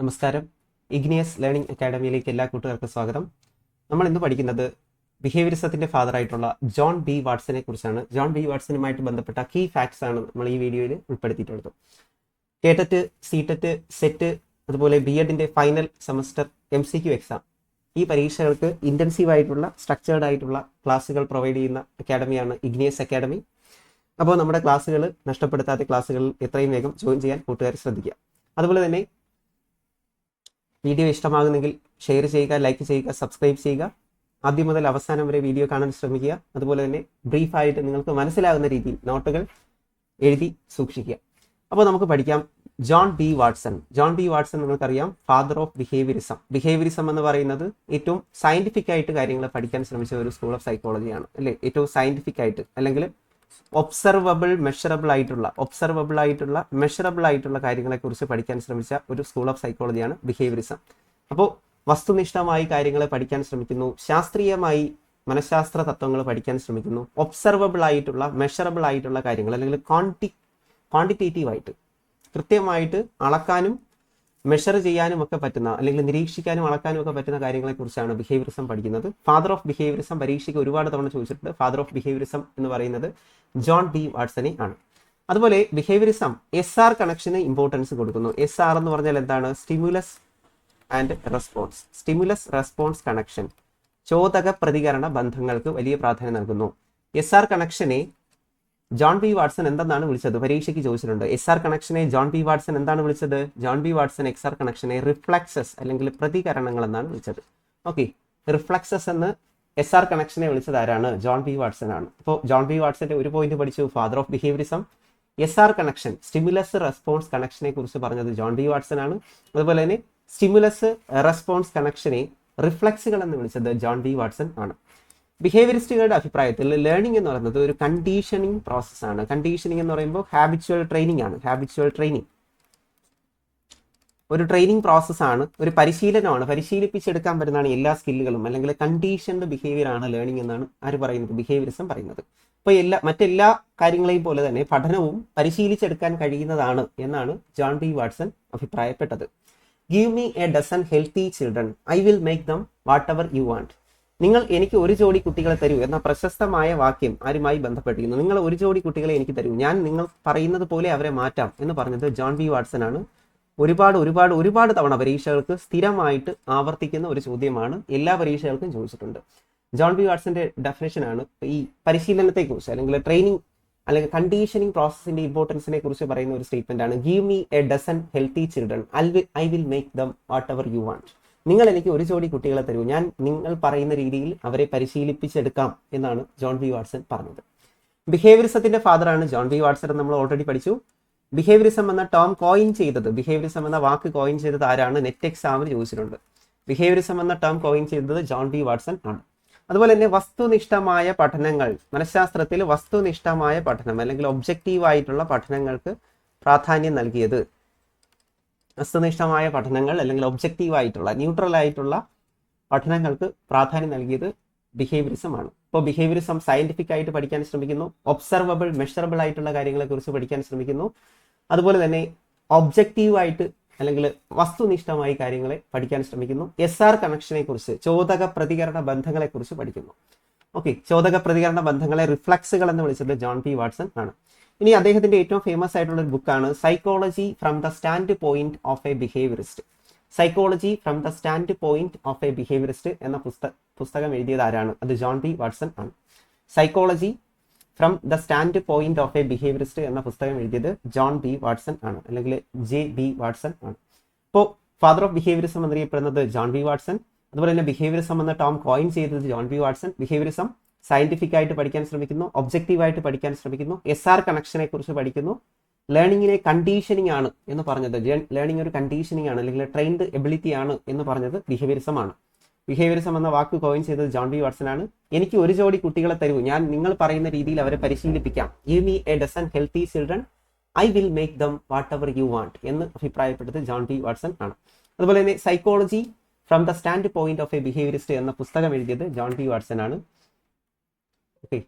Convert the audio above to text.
നമസ്കാരം. Igneous learning അക്കാഡമിയിലേക്ക് എല്ലാ കൂട്ടുകാർക്കും സ്വാഗതം. നമ്മൾ ഇന്ന് പഠിക്കുന്നത് ബിഹേവിയറിസത്തിന്റെ ഫാദർ ആയിട്ടുള്ള ജോൺ ബി വാട്സനെ കുറിച്ചാണ്. ജോൺ ബി വാട്സനുമായിട്ട് ബന്ധപ്പെട്ട കീ ഫാക്ട്സ് ആണ് നമ്മൾ ഈ വീഡിയോയിൽ ഉൾപ്പെടുത്തിയിട്ടുള്ളത്. കേട്ടറ്റ് സീറ്ററ്റ് സെറ്റ് അതുപോലെ B എഡിന്റെ final semester M C Q exam ഈ പരീക്ഷകൾക്ക് ഇന്റൻസീവ് ആയിട്ടുള്ള സ്ട്രക്ചേർഡ് ആയിട്ടുള്ള ക്ലാസ്സുകൾ പ്രൊവൈഡ് ചെയ്യുന്ന അക്കാഡമിയാണ് ഇഗ്നിയസ് അക്കാഡമി അപ്പോൾ നമ്മുടെ ക്ലാസ്സുകൾ നഷ്ടപ്പെടുത്താത്ത ക്ലാസ്സുകളിൽ എത്രയും വേഗം ജോയിൻ ചെയ്യാൻ കൂട്ടുകാർ ശ്രദ്ധിക്കുക. അതുപോലെ തന്നെ വീഡിയോ ഇഷ്ടമാകുന്നെങ്കിൽ ഷെയർ ചെയ്യുക ലൈക്ക് ചെയ്യുക സബ്സ്ക്രൈബ് ചെയ്യുക. ആദ്യം മുതൽ അവസാനം വരെ വീഡിയോ കാണാൻ ശ്രമിക്കുക. അതുപോലെ തന്നെ ബ്രീഫായിട്ട് നിങ്ങൾക്ക് മനസ്സിലാകുന്ന രീതിയിൽ നോട്ടുകൾ എഴുതി സൂക്ഷിക്കുക. അപ്പോൾ നമുക്ക് പഠിക്കാം. John B Watson John B Watson നിങ്ങൾക്കറിയാം ഫാദർ ഓഫ് ബിഹേവിയറിസം ബിഹേവിയറിസം എന്ന് പറയുന്നത് ഏറ്റവും സയന്റിഫിക് ആയിട്ട് കാര്യങ്ങൾ പഠിക്കാൻ ശ്രമിച്ച ഒരു സ്കൂൾ ഓഫ് സൈക്കോളജിയാണ് അല്ലേ? ഏറ്റവും സയന്റിഫിക് ആയിട്ട് അല്ലെങ്കിൽ ഒബ്സർവബിൾ മെഷറബിൾ ആയിട്ടുള്ള ഒബ്സർവബിൾ ആയിട്ടുള്ള മെഷറബിൾ ആയിട്ടുള്ള കാര്യങ്ങളെക്കുറിച്ച് പഠിക്കാൻ ശ്രമിച്ച ഒരു സ്കൂൾ ഓഫ് സൈക്കോളജിയാണ് ബിഹേവിയറിസം അപ്പോൾ വസ്തുനിഷ്ഠമായി കാര്യങ്ങളെ പഠിക്കാൻ ശ്രമിക്കുന്നു ശാസ്ത്രീയമായി മനഃശാസ്ത്ര തത്വങ്ങൾ പഠിക്കാൻ ശ്രമിക്കുന്നു ഒബ്സർവബിൾ ആയിട്ടുള്ള മെഷറബിൾ ആയിട്ടുള്ള കാര്യങ്ങൾ അല്ലെങ്കിൽ ക്വാണ്ടി ക്വാണ്ടിറ്റേറ്റീവ് ആയിട്ട് കൃത്യമായിട്ട് അളക്കാനും മെഷർ ചെയ്യാനും ഒക്കെ പറ്റുന്ന അല്ലെങ്കിൽ നിരീക്ഷിക്കാനും അളക്കാനും ഒക്കെ പറ്റുന്ന കാര്യങ്ങളെ കുറിച്ചാണ് ബിഹേവിയറിസം പഠിക്കുന്നത്. ഫാദർ ഓഫ് ബിഹേവിയറിസം പരീക്ഷയ്ക്ക് ഒരുപാട് തവണ ചോദിച്ചിട്ടുണ്ട്. ഫാദർ ഓഫ് ബിഹേവിയറിസം എന്ന് പറയുന്നത് ജോൺ ഡി വാട്സനെ ആണ്. അതുപോലെ ബിഹേവിയറിസം എസ് ആർ കണക്ഷന് ഇമ്പോർട്ടൻസ് കൊടുക്കുന്നു. എസ് ആർ എന്ന് പറഞ്ഞാൽ എന്താണ്? Stimulus and response stimulus response connection ചോദക പ്രതികരണ ബന്ധങ്ങൾക്ക് വലിയ പ്രാധാന്യം നൽകുന്നു. എസ് ആർ കണക്ഷനെ ജോൺ ബി വാട്സൺ എന്താണ് വിളിച്ചത്? പരീക്ഷയ്ക്ക് ചോദിച്ചിട്ടുണ്ട്. എസ് ആർ കണക്ഷനെ ജോൺ ബി വാട്സൺ എന്താണ് വിളിച്ചത്? John B Watson X R കണക്ഷനെ reflexes അല്ലെങ്കിൽ പ്രതികരണങ്ങൾ എന്നാണ് വിളിച്ചത്. ഓക്കെ റിഫ്ലക്സസ് എന്ന് എസ് ആർ കണക്ഷനെ വിളിച്ചത് ആരാണ്? ജോൺ ബി വാട്സൺ ആണ്. അപ്പോൾ ജോൺ ബി വാട്സന്റെ ഒരു പോയിന്റ് പഠിച്ചു. Father of behaviourism S R connection stimulus response കണക്ഷനെ കുറിച്ച് പറഞ്ഞത് ജോൺ ബി വാട്സൺ ആണ്. അതുപോലെ തന്നെ സ്റ്റിമുലസ് റെസ്പോൺസ് കണക്ഷനെ റിഫ്ലക്സുകൾ എന്ന് വിളിച്ചത് ജോൺ ബി വാട്സൺ ആണ്. ബിഹേവിയറിസ്റ്റുകളുടെ അഭിപ്രായത്തിൽ ലേണിംഗ് എന്ന് പറയുന്നത് ഒരു കണ്ടീഷനിങ് പ്രോസസ്സാണ്. കണ്ടീഷനിങ് എന്ന് പറയുമ്പോൾ ഹാബിച്വൽ ട്രെയിനിങ് ആണ്. ഹാബിച്വൽ ട്രെയിനിങ് ഒരു ട്രെയിനിങ് പ്രോസസ്സാണ് ഒരു പരിശീലനമാണ്. പരിശീലിപ്പിച്ചെടുക്കാൻ പറ്റുന്നതാണ് എല്ലാ സ്കില്ലുകളും അല്ലെങ്കിൽ കണ്ടീഷൻഡ് ബിഹേവിയർ ആണ് ലേണിംഗ് എന്നാണ് ആര് പറയുന്നത്? ബിഹേവിയറിസം പറയുന്നത്. അപ്പോൾ എല്ലാ മറ്റെല്ലാ കാര്യങ്ങളെയും പോലെ തന്നെ പഠനവും പരിശീലിച്ചെടുക്കാൻ കഴിയുന്നതാണ് എന്നാണ് ജോൺ ബി വാട്സൺ അഭിപ്രായപ്പെട്ടത്. Give me a dozen healthy children I will make them whatever you want നിങ്ങൾ എനിക്ക് ഒരു ജോഡി കുട്ടികളെ തരൂ എന്ന പ്രശസ്തമായ വാക്യം ആരുമായി ബന്ധപ്പെട്ടിരിക്കുന്നു? നിങ്ങൾ ഒരു ജോഡി കുട്ടികളെ എനിക്ക് തരൂ. ഞാൻ നിങ്ങൾ പറയുന്നത് പോലെ അവരെ മാറ്റാം എന്ന് പറഞ്ഞത് ജോൺ ബി വാട്സൺ ആണ്. ഒരുപാട് ഒരുപാട് ഒരുപാട് തവണ പരീക്ഷകൾക്ക് സ്ഥിരമായിട്ട് ആവർത്തിക്കുന്ന ഒരു ചോദ്യമാണ് എല്ലാ പരീക്ഷകൾക്കും ചോദിച്ചിട്ടുണ്ട്. ജോൺ ബി വാട്സന്റെ ഡെഫിനേഷൻ ആണ് ഈ പരിശീലനത്തെക്കുറിച്ച് അല്ലെങ്കിൽ ട്രെയിനിങ് അല്ലെങ്കിൽ കണ്ടീഷനിങ് പ്രോസസ്സിന്റെ ഇമ്പോർട്ടൻസിനെ കുറിച്ച് പറയുന്ന ഒരു സ്റ്റേറ്റ്മെന്റ് ആണ്. Give me a dozen healthy children I will make them whatever you want നിങ്ങൾ എനിക്ക് ഒരു ജോഡി കുട്ടികളെ തരൂ. ഞാൻ നിങ്ങൾ പറയുന്ന രീതിയിൽ അവരെ പരിശീലിപ്പിച്ചെടുക്കാം എന്നാണ് ജോൺ ബി വാട്സൺ പറഞ്ഞത്. ബിഹേവിയറിസത്തിന്റെ ഫാദറാണ് ജോൺ ബി വാട്സൺ നമ്മൾ ഓൾറെഡി പഠിച്ചു. ബിഹേവിയറിസം എന്ന ടേം കോയിൻ ചെയ്തത് ബിഹേവിയറിസം എന്ന വാക്ക് കോയിൻ ചെയ്തത് ആരാണ്? നെറ്റ് എക്സാമിന് ചോദിച്ചിട്ടുണ്ട്. ബിഹേവിയറിസം എന്ന ടേം കോയിൻ ചെയ്തത് ജോൺ ബി വാട്സൺ ആണ്. അതുപോലെ തന്നെ വസ്തുനിഷ്ഠമായ പഠനങ്ങൾ മനഃശാസ്ത്രത്തിൽ വസ്തുനിഷ്ഠമായ പഠനം അല്ലെങ്കിൽ ഒബ്ജക്റ്റീവ് ആയിട്ടുള്ള പഠനങ്ങൾക്ക് പ്രാധാന്യം നൽകിയത് വസ്തുനിഷ്ഠമായ പഠനങ്ങൾ അല്ലെങ്കിൽ ഒബ്ജക്റ്റീവ് ആയിട്ടുള്ള ന്യൂട്രൽ ആയിട്ടുള്ള പഠനങ്ങൾക്ക് പ്രാധാന്യം നൽകിയത് ബിഹേവിയറിസം ആണ്. ഇപ്പോൾ ബിഹേവിയറിസം സയന്റിഫിക് ആയിട്ട് പഠിക്കാൻ ശ്രമിക്കുന്നു ഒബ്സർവബിൾ മെഷറബിൾ ആയിട്ടുള്ള കാര്യങ്ങളെ കുറിച്ച് പഠിക്കാൻ ശ്രമിക്കുന്നു. അതുപോലെ തന്നെ ഒബ്ജക്റ്റീവ് ആയിട്ട് അല്ലെങ്കിൽ വസ്തുനിഷ്ഠമായി കാര്യങ്ങളെ പഠിക്കാൻ ശ്രമിക്കുന്നു. എസ് ആർ കണക്ഷനെ കുറിച്ച് ചോദക പ്രതികരണ ബന്ധങ്ങളെ കുറിച്ച് പഠിക്കുന്നു. ഓക്കെ ചോദക പ്രതികരണ ബന്ധങ്ങളെ റിഫ്ലക്സുകൾ എന്ന് വിളിച്ചത് ജോൺ പി വാട്സൺ ആണ്. ഇനി അദ്ദേഹത്തിന്റെ ഏറ്റവും ഫേമസ് ആയിട്ടുള്ള ഒരു ബുക്കാണ് psychology from the standpoint of a behaviourist psychology from the standpoint of a behaviourist എന്ന പുസ്തക പുസ്തകം എഴുതിയത് ആരാണ്? അത് ജോൺ പി വാട്സൺ ആണ്. Psychology from the standpoint of a behaviourist എന്ന പുസ്തകം എഴുതിയത് ജോൺ ബി വാട്സൺ ആണ് അല്ലെങ്കിൽ ജെ ബി വാട്സൺ ആണ്. ഇപ്പോൾ ഫാദർ ഓഫ് ബിഹേവിയറിസം എന്നറിയപ്പെടുന്നത് ജോൺ ബി വാട്സൺ അതുപോലെ തന്നെ ബിഹേവിയറിസം എന്ന ടോം കോയിൻ ചെയ്തത് John B Watson behaviourism scientific ആയിട്ട് പഠിക്കാൻ ശ്രമിക്കുന്നു ഒബ്ജക്റ്റീവ് ആയിട്ട് പഠിക്കാൻ ശ്രമിക്കുന്നു എസ് ആർ കണക്ഷനെ കുറിച്ച് പഠിക്കുന്നു. ലേണിംഗിനെ കണ്ടീഷനിങ് ആണ് എന്ന് പറഞ്ഞത്. ലേണിംഗ് ഒരു കണ്ടീഷനിങ് ആണ് അല്ലെങ്കിൽ ട്രെയിൻഡ് എബിലിറ്റി ആണ് എന്ന് പറഞ്ഞത് ബിഹേവിയറിസം ആണ്. ബിഹേവിയറിസം എന്ന വാക്ക് കോയിൻ ചെയ്തത് ജോൺ ബി വാട്സൺ ആണ്. എനിക്ക് ഒരു ജോഡി കുട്ടികളെ തരൂ. ഞാൻ നിങ്ങൾ പറയുന്ന രീതിയിൽ അവരെ പരിശീലിപ്പിക്കാം. Give me a dozen healthy children I will make them whatever you want എന്ന് അഭിപ്രായപ്പെട്ടത് ജോൺ ബി വാട്സൺ ആണ്. അതുപോലെ തന്നെ psychology from the standpoint of a behaviourist എന്ന പുസ്തകം എഴുതിയത് ജോൺ ബി വാട്സൺ ആണ്. ഓക്കെ